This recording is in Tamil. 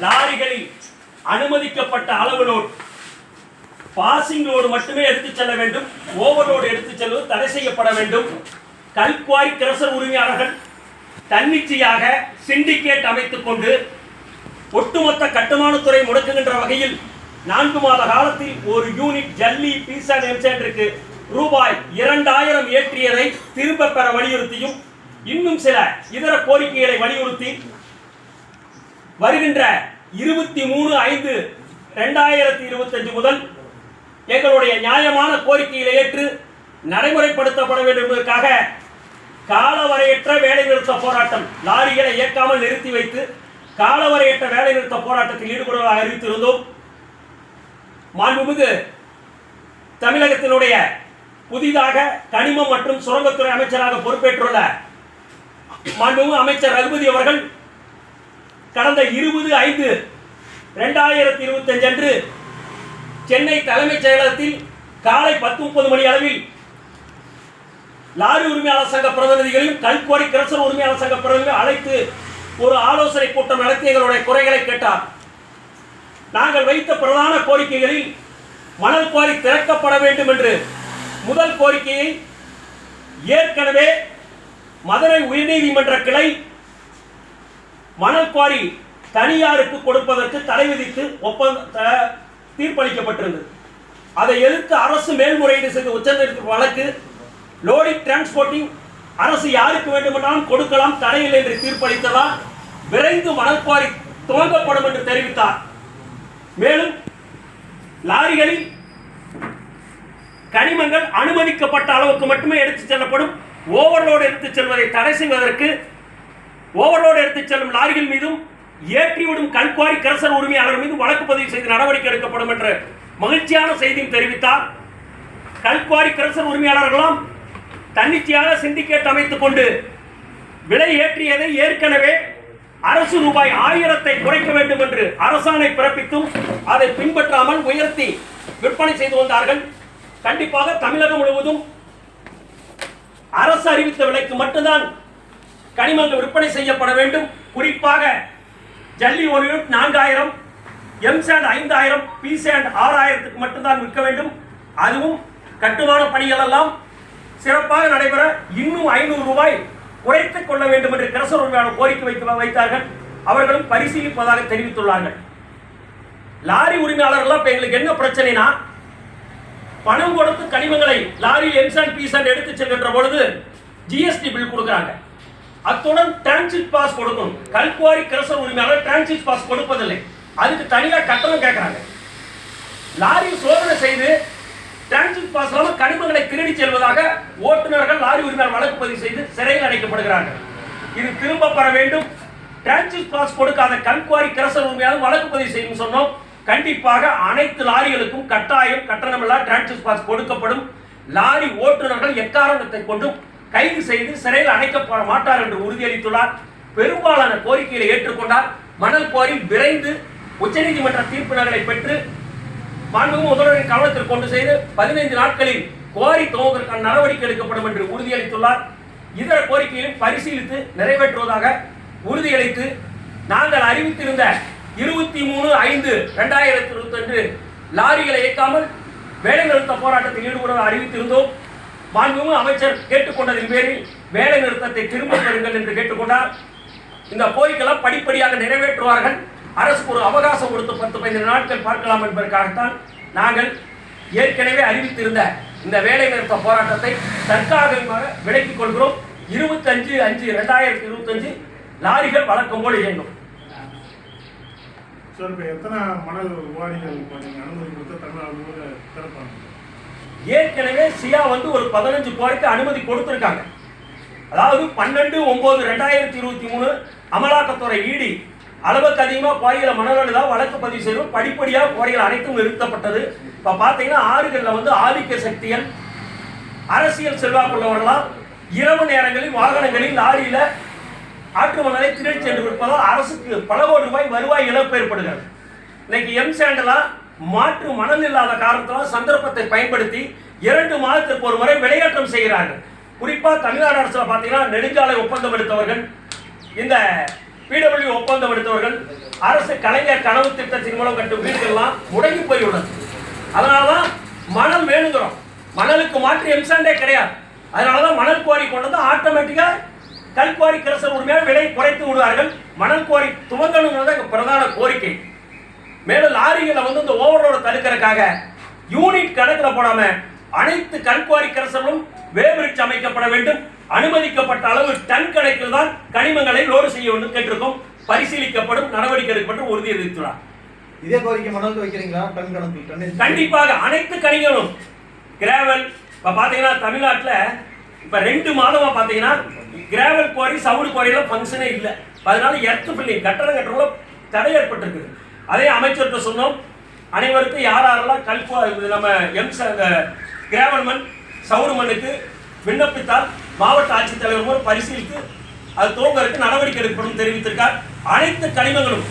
லாரிகளில் அனுமதிக்கப்பட்ட அளவு லோட் பாசிங் லோடு மட்டுமே எடுத்துச் செல்ல வேண்டும். ஓவர்லோடு எடுத்துச் செல்வது தடை செய்யப்பட வேண்டும். கல்குவாரி கிரசர் உரிமையாளர்கள் தன்னிச்சையாக சிண்டிகேட் அமைத்துக் கொண்டு ஒட்டுமொத்த கட்டுமானத்துறை முடக்குகின்ற வகையில் நான்கு மாத காலத்தில் ஒரு யூனிட் ஜல்லி பீசா எம்சென்டருக்கு ரூபாய் இரண்டாயிரம் ஏற்றியதை திரும்ப பெற வலியுறுத்தியும் இன்னும் சில இதர கோரிக்கைகளை வலியுறுத்தி வருகின்ற இருபத்தி மூணு ஐந்து ரெண்டாயிரத்தி இருபத்தஞ்சு முதல் எங்களுடைய நியாயமான கோரிக்கையில் ஏற்று நடைமுறைப்படுத்தப்பட வேண்டும் என்பதற்காக காலவரையற்ற வேலைநிறுத்த போராட்டம் லாரிகளை இயக்காமல் நிறுத்தி வைத்து காலவரையற்ற வேலைநிறுத்த போராட்டத்தில் ஈடுபடுவதாக அறிவித்திருந்தோம். மாண்புமிகு தமிழகத்தினுடைய புதிதாக கனிமம் மற்றும் சுரங்கத்துறை அமைச்சராக பொறுப்பேற்றுள்ள மாண்புமிகு அமைச்சர் ரகுபதி அவர்கள் கடந்த இருபது ஐந்து ரெண்டாயிரத்தி இருபத்தஞ்சு அன்று சென்னை தலைமைச் செயலகத்தில் காலை பத்து முப்பது மணி அளவில் லாரி உரிமையாளர் சங்க பிரதிநிதிகளையும் கல்குவாரி கிரசர் உரிமையாளர் சங்க பிரதிநிதிகளையும் அழைத்து ஒரு ஆலோசனை கூட்டம் நடத்தி எங்களுடைய குறைகளை கேட்டார். நாங்கள் வைத்த பிரதான கோரிக்கைகளில் மணல் குவாரி திறக்கப்பட வேண்டும் என்று முதல் கோரிக்கையை ஏற்கனவே மதுரை உயர்நீதிமன்ற கிளை மணல் குவாரி தனியாருக்கு கொடுப்பதற்கு தடை விதித்து ஒப்பந்த த- தீர்ப்பளிக்கப்பட்டிருந்தது. அதை எதிர்த்து அரசு மேல்முறையீடு செய்த உச்சநீதிமன்ற வழக்கு லோடி டிரான்ஸ்போர்ட்டிங் அரசு யாருக்கு வேண்டுமென்றாலும் கொடுக்கலாம் தடையில்லை என்று தீர்ப்பளித்ததால் விரைந்து மணல் குவாரி துவங்கப்படும் என்று தெரிவித்தார். மேலும் லாரிகளில் கனிமங்கள் அனுமதிக்கப்பட்ட அளவுக்கு மட்டுமே எடுத்துச் செல்லப்படும் ஓவர்லோடு எடுத்துச் செல்வதை தடை செய்வதற்கு ஓவர்லோடு எடுத்துச் செல்லும் லாரிகள் மீதும் ஏற்றிவிடும் கல்குவாரி கரசர் உரிமையாளர் மீது வழக்கு பதிவு செய்து நடவடிக்கை எடுக்கப்படும் என்ற மகிழ்ச்சியான செய்தியும் தெரிவித்தார். கல்குவாரி கரசர் உரிமையாளர்களாம் தன்னிச்சையாக சிண்டிகேட் அமைத்துக் கொண்டு விலை ஏற்றியதை ஏற்கனவே அரசு ரூபாய் ஆயிரத்தை குறைக்க வேண்டும் என்று அரசாணை பிறப்பித்தும் அதை பின்பற்றாமல் உயர்த்தி விற்பனை செய்து வந்தார்கள். கண்டிப்பாக தமிழகம் முழுவதும் அரசு அறிவித்த விலைக்கு மட்டும்தான் கனிமங்கள் விற்பனை செய்யப்பட வேண்டும். குறிப்பாக ஜல்லி ஒரு யூனிட் நான்காயிரம் எம் சேண்ட் ஐந்தாயிரம் பி சேண்ட் ஆறாயிரத்துக்கு மட்டும்தான் விற்க வேண்டும். அதுவும் கட்டுமான பணிகள் எல்லாம் சிறப்பாக நடைபெற இன்னும் ஐநூறு ரூபாய் குறைத்துக் கொள்ள வேண்டும் என்று கிரசர் உரிமையாளர் கோரிக்கை வைத்து வைத்தார்கள். அவர்களும் பரிசீலிப்பதாக தெரிவித்துள்ளார்கள். லாரி உரிமையாளர்கள்லாம் இப்போ எங்களுக்கு என்ன பிரச்சனைனா பணம் கொடுத்து கனிமங்களை லாரியில் எம்சான் பீசான் எடுத்து செல்கின்ற பொழுது ஜிஎஸ்டி பில் கொடுக்குறாங்க. அத்துடன் டிரான்சிட் பாஸ் கொடுக்கணும் கல்குவாரி கிரசர் உரிமையாளர் டிரான்சிட் பாஸ் கொடுப்பதில்லை. அதுக்கு தனியாக கட்டணம் கேட்குறாங்க. லாரி சோதனை செய்து டிரான்சிட் பாஸ் இல்லாமல் கனிமங்களை திருடி செல்வதாக ஓட்டுநர்கள் லாரி உரிமையாளர் வழக்கு பதிவு செய்து சிறையில் அடைக்கப்படுகிறார்கள். இது திரும்ப பெற வேண்டும். டிரான்சிட் பாஸ் கொடுக்காத கல்குவாரி கிரசர் உரிமையாளர் வழக்கு பதிவு செய்யும் சொன்னோம். கண்டிப்பாக அனைத்து லாரிகளுக்கும் கட்டாயம் கட்டணமில்லா டிரான்சிட் பாஸ் கொடுக்கப்படும். லாரி ஓட்டுநர்கள் எக்காரணத்தை கொண்டும் கைது செய்து சிறையில் அடைக்கப்பட மாட்டார் என்று உறுதியளித்துள்ளார். பெரும்பாலான கோரிக்கைகளை ஏற்றுக்கொண்டார். மணல் கோரி விரைந்து உச்சநீதிமன்ற தீர்ப்பு நகலை பெற்று மாண்புமிகு முதல்வரின் கவனத்தில் கொண்டு செய்து பதினைந்து நாட்களில் கோரி துவங்குவதற்கான நடவடிக்கை எடுக்கப்படும் என்று உறுதியளித்துள்ளார். இதர கோரிக்கையிலும் பரிசீலித்து நிறைவேற்றுவதாக உறுதியளித்து நாங்கள் அறிவித்திருந்த இருபத்தி மூணு ஐந்து ரெண்டாயிரத்தி இருபத்தொன்று லாரிகளை இயக்காமல் வேலைநிறுத்த போராட்டத்தில் ஈடுபடுவதாக அறிவித்திருந்தோம். மாண்புமிகு அமைச்சர் கேட்டுக்கொண்டதின் பேரில் வேலை நிறுத்தத்தை திரும்ப பெறுங்கள் என்று கேட்டுக்கொண்டார். இந்த கோரிக்கைலாம் படிப்படியாக நிறைவேற்றுவார்கள். அரசுக்கு ஒரு அவகாசம் கொடுத்து பத்து பதினைந்து நாட்கள் பார்க்கலாம் என்பதற்காகத்தான் நாங்கள் ஏற்கனவே அறிவித்திருந்த இந்த வேலை நிறுத்த போராட்டத்தை தற்காலிகமாக விலக்கிக் கொள்கிறோம். இருபத்தஞ்சு அஞ்சு ரெண்டாயிரத்தி இருபத்தஞ்சு லாரிகள் வழக்கம் போல் இயங்கும். சார் இப்போ எத்தனை மணல் வாரிகள் அனுமதி தமிழ்நாடு திறப்பாங்க? ஏற்கனவே சியா வந்து ஒரு பதினஞ்சு கோரிக்கை அனுமதி கொடுத்துருக்காங்க. அதாவது பன்னெண்டு ஒன்பது ரெண்டாயிரத்தி இருபத்தி மூணு அமலாக்கத்துறை ஈடி அளவுக்கு அதிகமாக கோயில மணல் தான் வழக்கு பதிவு செய்யணும். படிப்படியாக கோயில் அனைத்தும் நிறுத்தப்பட்டது. இப்போ பார்த்தீங்கன்னா ஆறுகளில் வந்து ஆதிக்க சக்திகள் அரசியல் செல்வாக்குள்ளவர்களால் இரவு நேரங்களில் வாகனங்களில் லாரியில் ஆற்று மணலை திருடி சென்று விற்பதால் அரசுக்கு பல கோடி ரூபாய் வருவாய் இழப்பு ஏற்படுகிறது. இன்னைக்கு எம் சாண்டலா மாற்று மணல் இல்லாத காரணத்தினால் சந்தர்ப்பத்தை பயன்படுத்தி இரண்டு மாதத்திற்கு ஒரு முறை விளையாட்டம் செய்கிறார்கள். குறிப்பாக தமிழ்நாடு அரசில் பார்த்தீங்கன்னா நெடுஞ்சாலை ஒப்பந்தம் எடுத்தவர்கள் இந்த பிடபிள்யூ ஒப்பந்தம் எடுத்தவர்கள் அரசு கலைஞர் கனவு திட்டத்தின் மூலம் கட்டும் வீடுகள்லாம் முடங்கி போயுள்ளது. அதனாலதான் மணல் வேணுங்கிறோம். மணலுக்கு மாற்று எம்சாண்டே கிடையாது. அதனாலதான் மணல் குவாரி கொண்டு வந்து ஆட்டோமேட்டிக்காக கல்குவாரி கிரசர் உரிமையாக விலை குறைத்து விடுவார்கள். மணல் குவாரி துவங்கணுங்கிறது பிரதான கோரிக்கை. மேலும் லாரிகளை வந்து இந்த ஓவர்லோட தடுக்கிறதுக்காக யூனிட் கணக்கில் போடாம அனைத்து கல்குவாரி கிரசர்களும் வேபிரிட்ஜ் அமைக்கப்பட வேண்டும். அனுமதிக்கப்பட்ட அளவு டன் கணக்கில் தான் கனிமங்களை லோடு செய்ய வேண்டும் கேட்டிருக்கோம். பரிசீலிக்கப்படும் நடவடிக்கை எடுக்கப்பட்டு உறுதியளித்துள்ளார் இதே கோரிக்கை மணல் வைக்கிறீங்களா? டன் கணக்கு டன் கண்டிப்பாக அனைத்து கனிகளும் கிராவல் இப்ப பாத்தீங்கன்னா தமிழ்நாட்டுல இப்ப ரெண்டு மாதமா பாத்தீங்கன்னா கிராவல் குவாரி சவுடு குவாரியில ஃபங்க்ஷனே இல்லை. அதனால எர்த்து பில்டிங் கட்டடம் கட்டுறவங்கள தடை ஏற்பட்டிருக்குது. அதே அமைச்சர்கிட்ட சொன்னோம். அனைவருக்கும் யார் யாரெல்லாம் கல் நம்ம எம் கிராவல் மண் சவுடு மண்ணுக்கு விண்ணப்பித்தால் மாவட்ட ஆட்சித்தலைவர் மூலம் பரிசீலித்து அது துவங்கறதுக்கு நடவடிக்கை எடுக்கப்படும் தெரிவித்திருக்கார். அனைத்து கனிமங்களும்